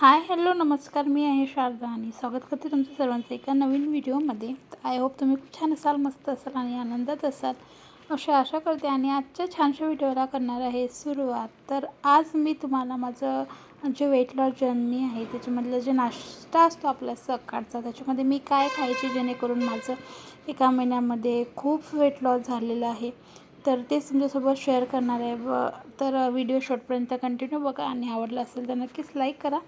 Hi hello नमस्कार. मी आहे शारदा आणि स्वागत करते तुमचं सर्वांचं एका नवीन व्हिडिओमध्ये. आय होप तुम्ही खूप छान असाल मस्त असाल आणि आनंदात असाल. अशी आशा करते आणि आजच्या छानशा व्हिडिओला करणार आहे सुरुवात. तर आज मी तुम्हाला माझं जे वेट लॉस जर्नी आहे त्याच्यामधलं जे नाश्ता असतो आपला सकाळचा त्याच्यामध्ये मी काय खायचे जेणेकरून माझं एका महिन्यामध्ये खूप वेट लॉस झालेलं आहे. तर तेच तुमच्यासोबत शेअर करणार आहे. व तर व्हिडिओ शॉर्टपर्यंत कंटिन्यू बघा. आणि आवडला असेल तर नक्कीच लाईक करा.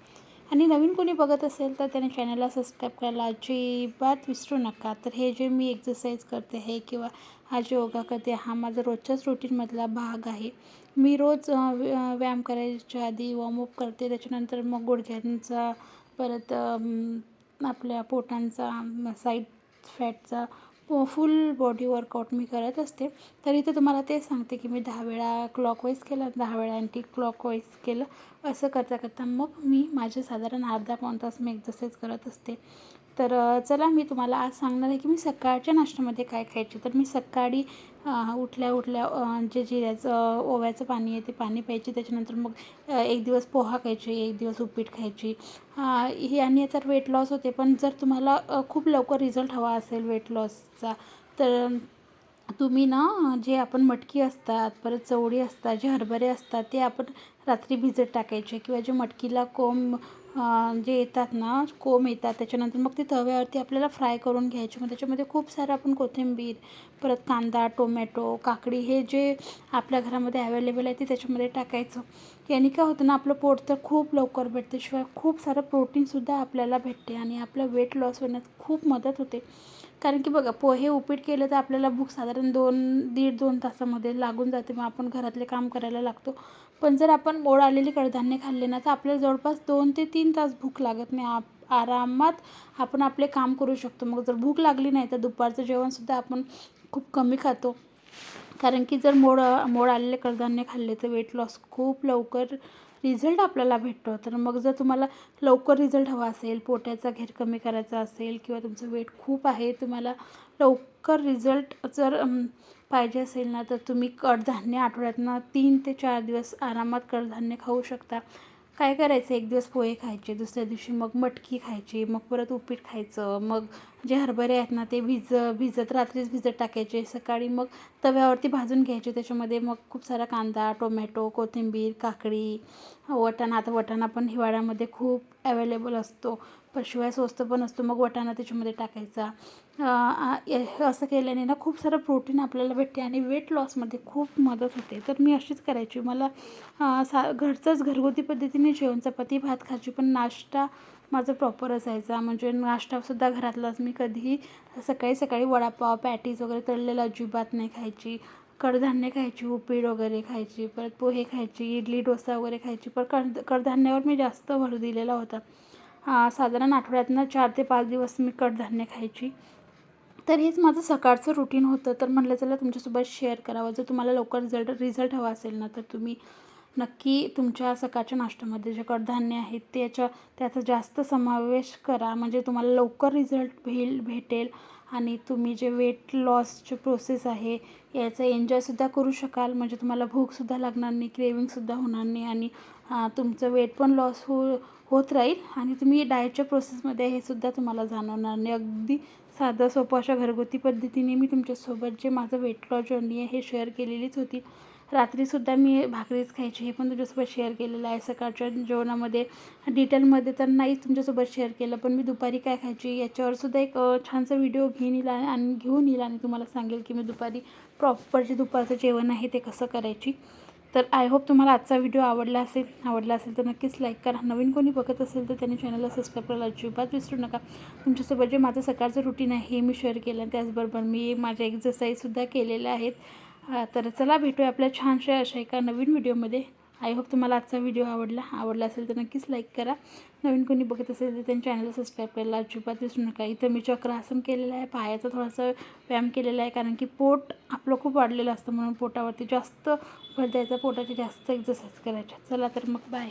आणि नवीन कोणी बघत असेल तर त्याने चॅनलला सबस्क्राईब करायला अजिबात विसरू नका. तर हे जे मी एक्सरसाइज करते आहे किंवा हा जे योगा करते हा माझा रोजच्याच रुटीनमधला भाग आहे. मी रोज व्यायाम करायच्या आधी वॉर्मअप करते. त्याच्यानंतर मग गुडघ्यांचा परत आपल्या पोटांचा साईड फॅटचा फुल बॉडी वर्कआउट मी करत असते. तर इथे तुम्हाला तेच सांगते की मी दहा वेळा क्लॉकवाईज केलं दहा वेळा अँटी क्लॉकवाईज केलं. असं करता करता मग मी माझे साधारण अर्धा पाऊण तास मी एक्झरसाईज करत असते. तर चला मी तुम्हाला आज सांगणार आहे की मी सकाळच्या नाश्त्यामध्ये काय खायचे. तर मी सकाळी उठल्या उठल्या जे जिऱ्याचं ओव्याचं पाणी आहे ते पाणी प्यायचे. त्याच्यानंतर मग एक दिवस पोहा खायचे एक दिवस उपीट खायची. हे आणि याचा वेट लॉस होते. पण जर तुम्हाला खूप लवकर रिझल्ट हवा असेल वेट लॉसचा तर तुम्ही ना जे आपण मटकी असतात परत चवळी असतात जे हरभरे असतात ते आपण रात्री भिजत टाकायचे किंवा जे मटकीला कोंब जे येतात ना कोंब येतात त्याच्यानंतर मग ते तव्यावरती आपल्याला फ्राय करून घ्यायचे. मग त्याच्यामध्ये खूप सारं आपण कोथिंबीर परत कांदा टोमॅटो काकडी हे जे आपल्या घरामध्ये अवेलेबल आहे ते त्याच्यामध्ये टाकायचं. याने काय होतं ना आपलं पोट तर खूप लवकर भेटते शिवाय खूप सारं प्रोटीनसुद्धा आपल्याला भेटते आणि आपलं वेट लॉस होण्यास खूप मदत होते. कारण की बघा पोहे उपीट केलं तर आपल्याला भूक साधारण दोन दीड दोन तासामध्ये लागून जाते. मग आपण घरातले काम करायला लागतो. पण जर आपण मोड आलेली कडधान्य खाल्ले ना तर आपल्याला जवळपास दोन ते तीन तास भूक लागत नाही. आप आरामात आपण आपले काम करू शकतो. मग जर भूक लागली नाही तर दुपारचं जेवणसुद्धा आपण खूप कमी खातो. कारण की जर मोड मोड आलेले कडधान्य खाल्ले तर वेट लॉस खूप लवकर रिझल्ट आपल्याला भेटतो. तर मग जर तुम्हाला लवकर रिझल्ट हवा असेल पोट्याचा घेर कमी करायचा असेल किंवा तुमचं वेट खूप आहे तुम्हाला लवकर रिझल्ट जर पाहिजे असेल ना तर तुम्ही कडधान्य आठवड्यातनं तीन ते चार दिवस आरामात कडधान्य खाऊ शकता. काय करायचं? एक दिवस पोहे खायचे दुसऱ्या दिवशी मग मटकी खायची मग परत उपीट खायचं मग जे हरभरे आहेत ना ते भिज भिजत रात्रीच भिजत टाकायचे सकाळी मग तव्यावरती भाजून घ्यायचे त्याच्यामध्ये मग खूप सारा कांदा टोमॅटो कोथिंबीर काकडी वटाणा. आता वटाणा पण हिवाळ्यामध्ये खूप अवेलेबल असतो. पण शिवाय स्वस्त पण असतो. मग वटाणा त्याच्यामध्ये टाकायचा. असं केल्याने ना खूप सारं प्रोटीन आपल्याला भेटते आणि वेट लॉसमध्ये खूप मदत होते. तर मी अशीच करायची. मला सा घरचंच घरगुती पद्धतीने जेवण चपाती भात खायची. पण नाश्ता माझं प्रॉपर असायचा. म्हणजे नाश्तासुद्धा घरातलाच. मी कधीही सकाळी सकाळी वडापाव पॅटीज वगैरे तळलेलं अजिबात नाही खायची. कडधान्य खायची उपीड वगैरे खायची परत पोहे खायची इडली डोसा वगैरे खायची. पण कड कडधान्यावर मी जास्त भर दिलेला होता. साधारण आठवड्यातनं चार ते पाच दिवस मी कडधान्य खायची. तर हेच माझं सकाळचं रुटीन होतं. तर म्हटलं चला तुमच्यासोबत शेअर करावं. जर तुम्हाला लवकर रिझल्ट रिझल्ट हवा असेल ना तर तुम्ही नक्की तुमच्या सकाळच्या नाश्त्यामध्ये जे कडधान्य आहेत त्याच्या त्याचा जास्त समावेश करा. म्हणजे तुम्हाला लवकर रिझल्ट भेल भेटेल आणि तुम्ही जे वेट लॉसचे प्रोसेस आहे याचा एन्जॉयसुद्धा करू शकाल. म्हणजे तुम्हाला भूकसुद्धा लागणार नाही क्रेविंगसुद्धा होणार नाही आणि तुमचं वेट पण लॉस हो होत राहील आणि तुम्ही डाएटच्या प्रोसेसमध्ये हे सुद्धा तुम्हाला जाणवणार नाही. अगदी साधं सोपं अशा घरगुती पद्धतीने मी तुमच्यासोबत जे माझं वेट लॉस जर्नी आहे हे शेअर केलेलीच होती. रात्रीसुद्धा मी भाकरीच खायची हे पण तुमच्यासोबत शेअर केलेलं आहे. सकाळच्या जेवणामध्ये डिटेलमध्ये तर नाहीच तुमच्यासोबत शेअर केलं पण मी दुपारी काय खायची याच्यावरसुद्धा एक छानसा व्हिडिओ घेऊन येईल आणि घेऊन येईल आणि तुम्हाला सांगेल की मी दुपारी प्रॉपर जे दुपारचं जेवण आहे ते कसं करायची. तर आय होप तुम्हाला आजचा व्हिडिओ आवडला असेल आवडला असेल तर नक्कीच लाईक करा. नवीन कोणी बघत असेल तर त्यांनी चॅनलला सबस्क्राईब करायला अजिबात विसरू नका. तुमच्यासोबत जे माझं सकाळचं रुटीन आहे हे मी शेअर केलं त्याचबरोबर मी माझ्या एक्झरसाईजसुद्धा केलेल्या आहेत. तर चला भेटूया आपल्या छानशा अशा एका नवीन व्हिडिओमध्ये. आय होप तुम्हाला आजचा व्हिडिओ आवडला. आवडला असेल तर नक्कीच लाईक करा. नवीन कोणी बघत असेल तर त्यांच्या चॅनलला सबस्क्राईब करायला अजिबात विसरू नका. इथं मी चक्रासन केलेलं आहे. पायाचा थोडासा व्यायाम केलेला आहे कारण की पोट आपलं खूप वाढलेलं असतं म्हणून पोटावरती जास्त भर द्यायचा पोटाची जास्त एक्झरसाईज करायच्या चला तर मग बाय